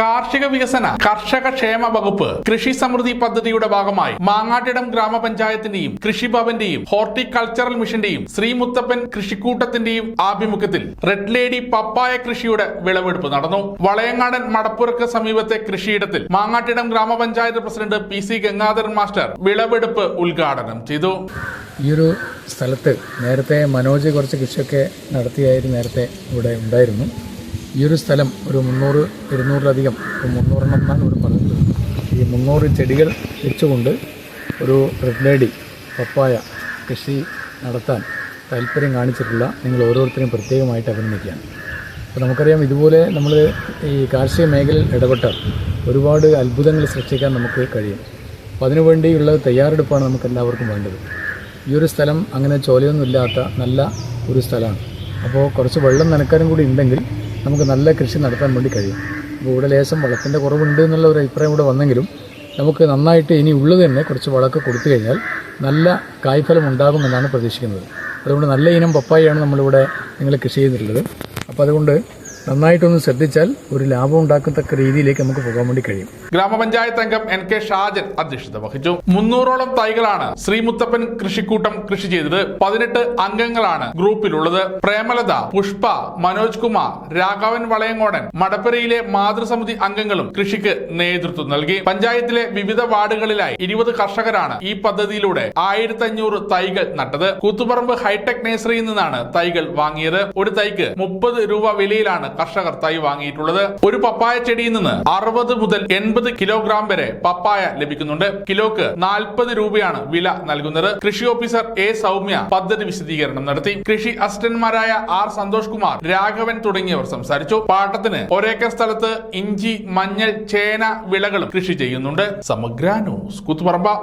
കാർഷിക വികസന കർഷക ക്ഷേമ വകുപ്പ് കൃഷി സമൃദ്ധി പദ്ധതിയുടെ ഭാഗമായി മാങ്ങാട്ടിടം ഗ്രാമപഞ്ചായത്തിന്റെയും കൃഷിഭവന്റെയും ഹോർട്ടിക്കൾച്ചറൽ മിഷന്റെയും ശ്രീ മുത്തപ്പൻ കൃഷിക്കൂട്ടത്തിന്റെയും ആഭിമുഖ്യത്തിൽ റെഡ് ലേഡി പപ്പായ കൃഷിയുടെ വിളവെടുപ്പ് നടന്നു. വളയങ്ങാടൻ മടപ്പുറക്ക് സമീപത്തെ കൃഷിയിടത്തിൽ മാങ്ങാട്ടിടം ഗ്രാമപഞ്ചായത്ത് president P C Gangadharan master വിളവെടുപ്പ് ഉദ്ഘാടനം ചെയ്തു. ഈ ഒരു സ്ഥലത്ത് നേരത്തെ മനോജ് കുറച്ച് കൃഷിയൊക്കെ നടത്തിയായിരുന്നു നേരത്തെ ഇവിടെ ഉണ്ടായിരുന്നു. ഈ ഒരു സ്ഥലം ഒരു മുന്നൂറ് ഇരുന്നൂറിലധികം ഒരു മുന്നൂറെണ്ണം എന്നാണ് ഇവിടെ പറഞ്ഞത് ഈ മുന്നൂറ് ചെടികൾ വെച്ചുകൊണ്ട് ഒരു റെഡ് ലേഡി പപ്പായ കൃഷി നടത്താൻ താല്പര്യം കാണിച്ചിട്ടുള്ള നിങ്ങൾ ഓരോരുത്തരെയും പ്രത്യേകമായിട്ട് അഭിനന്ദിക്കുകയാണ്. അപ്പോൾ നമുക്കറിയാം ഇതുപോലെ നമ്മൾ ഈ കാർഷിക മേഖലയിൽ ഇടപെട്ടാൽ ഒരുപാട് അത്ഭുതങ്ങൾ സൃഷ്ടിക്കാൻ നമുക്ക് കഴിയും. അപ്പോൾ അതിനുവേണ്ടിയുള്ള തയ്യാറെടുപ്പാണ് നമുക്ക് എല്ലാവർക്കും വേണ്ടത്. ഈ ഒരു സ്ഥലം അങ്ങനെ ചോലയൊന്നുമില്ലാത്ത നല്ല ഒരു സ്ഥലമാണ്. അപ്പോൾ കുറച്ച് വെള്ളം നനക്കാനും കൂടി ഉണ്ടെങ്കിൽ നമുക്ക് നല്ല കൃഷി നടത്താൻ വേണ്ടി കഴിയും. അപ്പോൾ ഇവിടെ ലേശം വളത്തിന്റെ കുറവുണ്ട് എന്നുള്ള ഒരു അഭിപ്രായം ഇവിടെ വന്നെങ്കിലും നമുക്ക് നന്നായിട്ട് ഇനി ഉള്ളത് തന്നെ കുറച്ച് വളമൊക്കെ കൊടുത്തു കഴിഞ്ഞാൽ നല്ല കായ്ഫലം ഉണ്ടാകുമെന്നാണ് പ്രതീക്ഷിക്കുന്നത്. അതുകൊണ്ട് നല്ല ഇനം പപ്പായാണ് നമ്മളിവിടെ നിങ്ങൾ കൃഷി ചെയ്തിട്ടുള്ളത്. അപ്പോൾ അതുകൊണ്ട് നന്നായിട്ടൊന്ന് ശ്രദ്ധിച്ചാൽ ഒരു ലാഭം ഉണ്ടാക്കത്തക്ക രീതിയിലേക്ക് നമുക്ക് പോകാൻ വേണ്ടി കഴിയും. ഗ്രാമപഞ്ചായത്ത് അംഗം എൻ കെ ഷാജൻ അധ്യക്ഷത വഹിച്ചു. മുന്നൂറോളം തൈകളാണ് ശ്രീമുത്തപ്പൻ കൃഷിക്കൂട്ടം കൃഷി ചെയ്തത്. പതിനെട്ട് അംഗങ്ങളാണ് ഗ്രൂപ്പിലുള്ളത്. പ്രേമലത പുഷ്പ മനോജ് കുമാർ രാഘവൻ വളയങ്ങോടൻ മടപ്പരയിലെ മാതൃസമിതി അംഗങ്ങളും കൃഷിക്ക് നേതൃത്വം നൽകി. പഞ്ചായത്തിലെ വിവിധ വാർഡുകളിലായി ഇരുപത് കർഷകരാണ് ഈ പദ്ധതിയിലൂടെ ആയിരത്തി അഞ്ഞൂറ് തൈകൾ നട്ടത്. കൂത്തുപറമ്പ് ഹൈടെക് നേഴ്സറിയിൽ നിന്നാണ് തൈകൾ വാങ്ങിയത്. ഒരു തൈക്ക് മുപ്പത് രൂപ വിലയിലാണ് കർഷകർ തൈ വാങ്ങിയിട്ടുള്ളത്. ഒരു പപ്പായ ചെടിയിൽ നിന്ന് അറുപത് മുതൽ എൺപത് കിലോഗ്രാം വരെ പപ്പായ ലഭിക്കുന്നുണ്ട്. കിലോക്ക് നാൽപ്പത് രൂപയാണ് വില നൽകുന്നത്. കൃഷി ഓഫീസർ എ സൗമ്യ പദ്ധതി വിശദീകരണം നടത്തി. കൃഷി അസിസ്റ്റന്റ്മാരായ ആർ സന്തോഷ് കുമാർ രാഘവൻ തുടങ്ങിയവർ സംസാരിച്ചു. പാട്ടത്തിന് ഒരേക്കർ സ്ഥലത്ത് ഇഞ്ചി മഞ്ഞൾ ചേന വിളകളും കൃഷി ചെയ്യുന്നുണ്ട്. സമഗ്ര ന്യൂസ് കൂത്തുപറമ്പ.